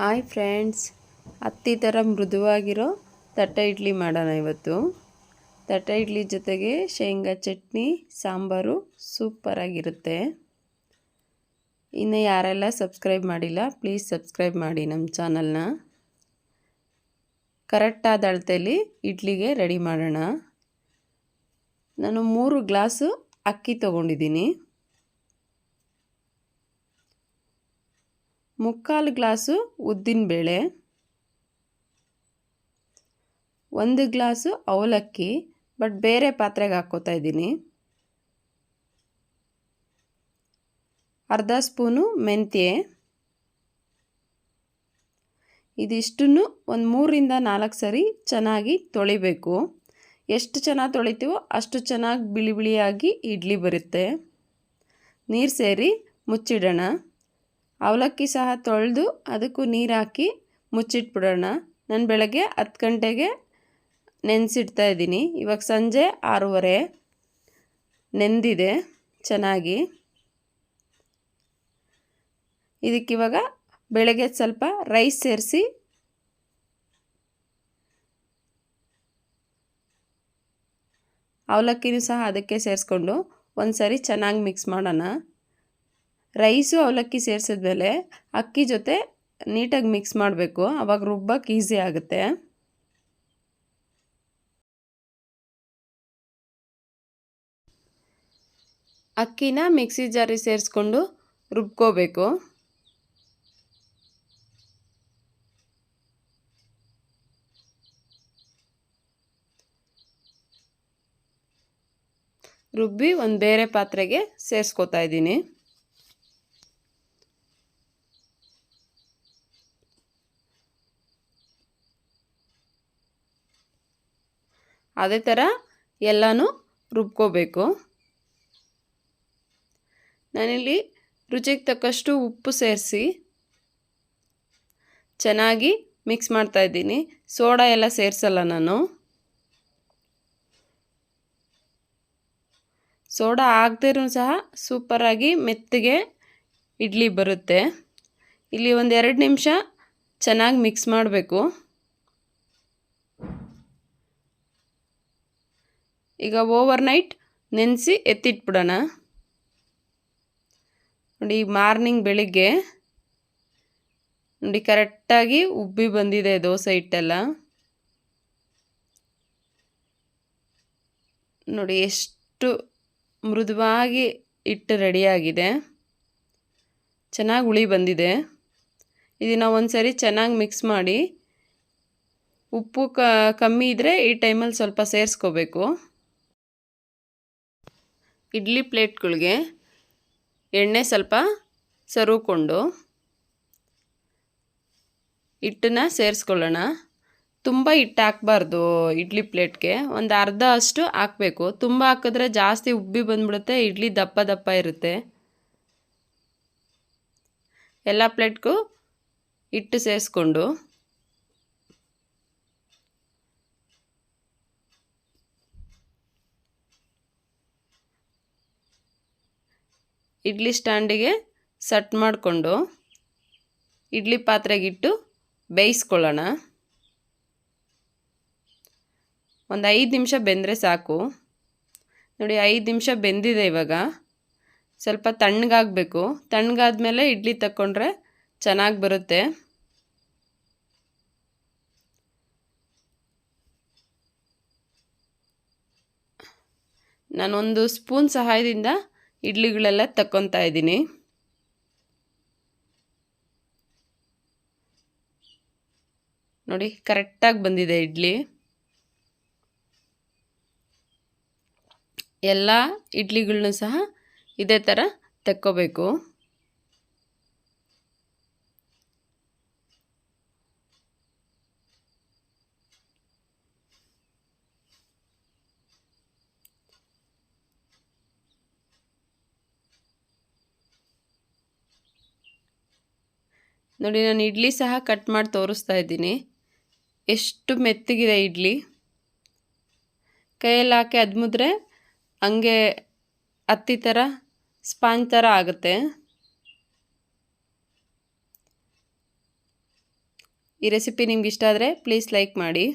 Hi friends ಹತ್ತಿ ಥರ ಮೃದುವಾಗಿರೋ ತಟ್ಟೆ ಇಡ್ಲಿ ಮಾಡೋಣ ಇವತ್ತು. ತಟ್ಟೆ ಇಡ್ಲಿ ಜೊತೆಗೆ ಶೇಂಗಾ ಚಟ್ನಿ, ಸಾಂಬಾರು ಸೂಪರಾಗಿರುತ್ತೆ ಇನ್ನು ಯಾರೆಲ್ಲ ಸಬ್ಸ್ಕ್ರೈಬ್ ಮಾಡಿಲ್ಲ ಪ್ಲೀಸ್ ಸಬ್ಸ್ಕ್ರೈಬ್ ಮಾಡಿ ನಮ್ಮ ಚಾನಲ್ನ ಕರೆಕ್ಟಾದ ಅಳತೆಯಲ್ಲಿ ಇಡ್ಲಿಗೆ ರೆಡಿ ಮಾಡೋಣ. ನಾನು ಮೂರು ಗ್ಲಾಸು ಅಕ್ಕಿ ತೊಗೊಂಡಿದ್ದೀನಿ. ಮುಕ್ಕಾಲು ಗ್ಲಾಸು ಉದ್ದಿನಬೇಳೆ ಒಂದು ಗ್ಲಾಸು ಅವಲಕ್ಕಿ, ಬಟ್ ಬೇರೆ ಪಾತ್ರೆಗೆ ಹಾಕ್ಕೋತಾ ಇದ್ದೀನಿ. ಅರ್ಧ ಸ್ಪೂನು ಮೆಂತ್ಯೆ. ಇದಿಷ್ಟನ್ನು ಒಂದು ಮೂರರಿಂದ ನಾಲ್ಕು ಸರಿ ಚೆನ್ನಾಗಿ ತೊಳಿಬೇಕು. ಎಷ್ಟು ಚೆನ್ನಾಗಿ ತೊಳಿತೀವೋ ಅಷ್ಟು ಚೆನ್ನಾಗಿ ಬಿಳಿ ಬಿಳಿಯಾಗಿ ಇಡ್ಲಿ ಬರುತ್ತೆ. ನೀರು ಸೇರಿ ಮುಚ್ಚಿಡೋಣ. ಅವಲಕ್ಕಿ ಸಹ ತೊಳೆದು ಅದಕ್ಕೂ ನೀರು ಹಾಕಿ ಮುಚ್ಚಿಟ್ಬಿಡೋಣ. ನಾನು ಬೆಳಗ್ಗೆ ಹತ್ತು ಗಂಟೆಗೆ ನೆನೆಸಿಡ್ತಾ ಇದ್ದೀನಿ. ಇವಾಗ ಸಂಜೆ ಆರೂವರೆ. ನೆಂದಿದೆ ಚೆನ್ನಾಗಿ. ಇದಕ್ಕಿವಾಗ ಬೆಳಗ್ಗೆ ಸ್ವಲ್ಪ ರೈಸ್ ಸೇರಿಸಿ ಅವಲಕ್ಕಿನೂ ಸಹ ಅದಕ್ಕೆ ಸೇರಿಸ್ಕೊಂಡು ಒಂದು ಸರಿ ಚೆನ್ನಾಗಿ ಮಿಕ್ಸ್ ಮಾಡೋಣ. ರೈಸು ಅವಲಕ್ಕಿ ಸೇರಿಸಿದ್ಮೇಲೆ ಅಕ್ಕಿ ಜೊತೆ ನೀಟಾಗಿ ಮಿಕ್ಸ್ ಮಾಡಬೇಕು. ಅವಾಗ ರುಬ್ಬಕ್ಕೆ ಈಸಿ ಆಗುತ್ತೆ. ಅಕ್ಕಿನ ಮಿಕ್ಸಿ ಜಾರಿ ಸೇರಿಸ್ಕೊಂಡು ರುಬ್ಕೋಬೇಕು. ರುಬ್ಬಿ ಒಂದು ಬೇರೆ ಪಾತ್ರೆಗೆ ಸೇರಿಸ್ಕೋತಾ ಇದ್ದೀನಿ. ಅದೇ ಥರ ಎಲ್ಲನೂ ರುಬ್ಕೋಬೇಕು. ನಾನಿಲ್ಲಿ ರುಚಿಗೆ ತಕ್ಕಷ್ಟು ಉಪ್ಪು ಸೇರಿಸಿ ಚೆನ್ನಾಗಿ ಮಿಕ್ಸ್ ಮಾಡ್ತಾ ಇದ್ದೀನಿ. ಸೋಡಾ ಎಲ್ಲ ಸೇರಿಸಲ್ಲ ನಾನು. ಸೋಡಾ ಆಗದಿರೂ ಸಹ ಸೂಪರಾಗಿ ಮೆತ್ತಗೆ ಇಡ್ಲಿ ಬರುತ್ತೆ. ಇಲ್ಲಿ ಒಂದು ಎರಡು ನಿಮಿಷ ಚೆನ್ನಾಗಿ ಮಿಕ್ಸ್ ಮಾಡಬೇಕು. ಈಗ ಓವರ್ ನೈಟ್ ನೆನೆಸಿ ಎತ್ತಿಟ್ಬಿಡೋಣ. ನೋಡಿ ಮಾರ್ನಿಂಗ್ ಬೆಳಿಗ್ಗೆ ನೋಡಿ ಕರೆಕ್ಟಾಗಿ ಉಬ್ಬಿ ಬಂದಿದೆ ದೋಸೆ ಹಿಟ್ಟೆಲ್ಲ. ನೋಡಿ ಎಷ್ಟು ಮೃದುವಾಗಿ ಹಿಟ್ಟು ರೆಡಿಯಾಗಿದೆ ಚೆನ್ನಾಗಿ ಹುಳಿ ಬಂದಿದೆ. ಇದನ್ನು ಒಂದು ಸರಿ ಚೆನ್ನಾಗಿ ಮಿಕ್ಸ್ ಮಾಡಿ ಉಪ್ಪು ಕಮ್ಮಿ ಇದ್ದರೆ ಈ ಟೈಮಲ್ಲಿ ಸ್ವಲ್ಪ ಸೇರಿಸ್ಕೋಬೇಕು. ಇಡ್ಲಿ ಪ್ಲೇಟ್ಗಳಿಗೆ ಎಣ್ಣೆ ಸ್ವಲ್ಪ ಸರುಕೊಂಡು ಹಿಟ್ಟನ್ನ ಸೇರಿಸ್ಕೊಳ್ಳೋಣ. ತುಂಬ ಹಿಟ್ಟು ಹಾಕ್ಬಾರ್ದು ಇಡ್ಲಿ ಪ್ಲೇಟ್ಗೆ. ಒಂದು ಅರ್ಧ ಅಷ್ಟು ಹಾಕಬೇಕು. ತುಂಬ ಹಾಕಿದ್ರೆ ಜಾಸ್ತಿ ಉಬ್ಬಿ ಬಂದ್ಬಿಡುತ್ತೆ, ಇಡ್ಲಿ ದಪ್ಪ ದಪ್ಪ ಇರುತ್ತೆ. ಎಲ್ಲ ಪ್ಲೇಟ್ಗೂ ಹಿಟ್ಟು ಸೇರಿಸ್ಕೊಂಡು ಇಡ್ಲಿ ಸ್ಟ್ಯಾಂಡಿಗೆ ಸಟ್ ಮಾಡಿಕೊಂಡು ಇಡ್ಲಿ ಪಾತ್ರೆಗಿಟ್ಟು ಬೇಯಿಸ್ಕೊಳ್ಳೋಣ. ಒಂದು ಐದು ನಿಮಿಷ ಬೆಂದರೆ ಸಾಕು. ನೋಡಿ, ಐದು ನಿಮಿಷ ಬೆಂದಿದೆ ಇವಾಗ. ಸ್ವಲ್ಪ ತಣ್ಣಗಾಗಬೇಕು. ತಣ್ಣಗಾದ್ಮೇಲೆ ಇಡ್ಲಿ ತಕ್ಕೊಂಡ್ರೆ ಚೆನ್ನಾಗಿ ಬರುತ್ತೆ. ನಾನೊಂದು ಸ್ಪೂನ್ ಸಹಾಯದಿಂದ ಇಡ್ಲಿಗಳೆಲ್ಲ ತಕ್ಕೊತಾ ಇದ್ದೀನಿ. ನೋಡಿ ಕರೆಕ್ಟಾಗಿ ಬಂದಿದೆ ಇಡ್ಲಿ. ಎಲ್ಲ ಇಡ್ಲಿಗಳನ್ನೂ ಸಹ ಇದೇ ಥರ ತೆಕ್ಕೋಬೇಕು. ನೋಡಿ, ನಾನು ಇಡ್ಲಿ ಸಹ ಕಟ್ ಮಾಡಿ ತೋರಿಸ್ತಾ ಇದ್ದೀನಿ. ಎಷ್ಟು ಮೆತ್ತಗಿದೆ ಇಡ್ಲಿ. ಕೈಯಲ್ಲಿ ಹಾಕಿ ಅದ್ಮುದ್ರೆ ಹಂಗೆ ಹತ್ತಿ ಥರ ಸ್ಪಾಂಜ್ ಥರ ಆಗುತ್ತೆ. ಈ ರೆಸಿಪಿ ನಿಮ್ಗೆ ಇಷ್ಟ ಆದರೆ ಪ್ಲೀಸ್ ಲೈಕ್ ಮಾಡಿ.